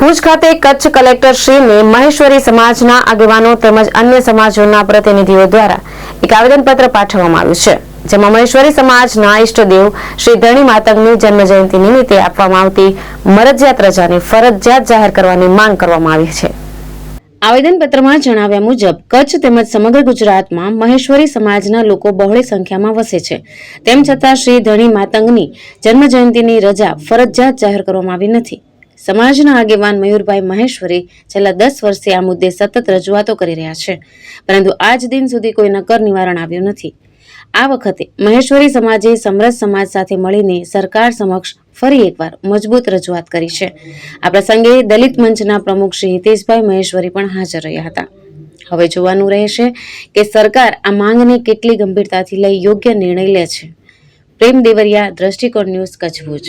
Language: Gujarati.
ભુજ ખાતે કચ્છ કલેક્ટર શ્રીને મહેશ્વરી સમાજના આગેવાનો તેમજ અન્ય સમાજોના પ્રતિનિધિઓ દ્વારા એક આવેદનપત્ર પાઠવવામાં આવ્યું છે, જેમાં મહેશ્વરી સમાજના ઇષ્ટદેવ શ્રી ધણી માતંગની જન્મજયંતિ નિમિત્તે આપવામાં આવતી મરજિયાત રજાને ફરજિયાત જાહેર કરવાની માંગ કરવામાં આવી છે. આવેદનપત્રમાં જણાવ્યા મુજબ, કચ્છ તેમજ સમગ્ર ગુજરાતમાં મહેશ્વરી સમાજના લોકો બહોળી સંખ્યામાં વસે છે. તેમ છતાં શ્રી ધણી માતંગની જન્મજયંતિની રજા ફરજિયાત જાહેર કરવામાં આવી નથી. સમાજના આગેવાન મયુરભાઈ મહેશ્વરી છેલ્લા દસ વર્ષથી આ મુદ્દે સતત રજૂઆતો કરી રહ્યા છે. પરંતુ આજ દિન સુધી કોઈ નક્કર નિવારણ આવ્યું નથી. આ વખતે મહેશ્વરી સમાજે સમરસ સમાજ સાથે મળીને સરકાર સમક્ષ ફરી એકવાર મજબૂત રજૂઆત કરી છે. આ પ્રસંગે દલિત મંચના પ્રમુખ શ્રી હિતેશભાઈ મહેશ્વરી પણ હાજર રહ્યા હતા. હવે જોવાનું રહેશે કે સરકાર આ માંગને કેટલી ગંભીરતાથી લઈ યોગ્ય નિર્ણય લે છે. પ્રેમ દેવરિયા, દ્રષ્ટિકોણ ન્યૂઝ કચ્છ ભુજ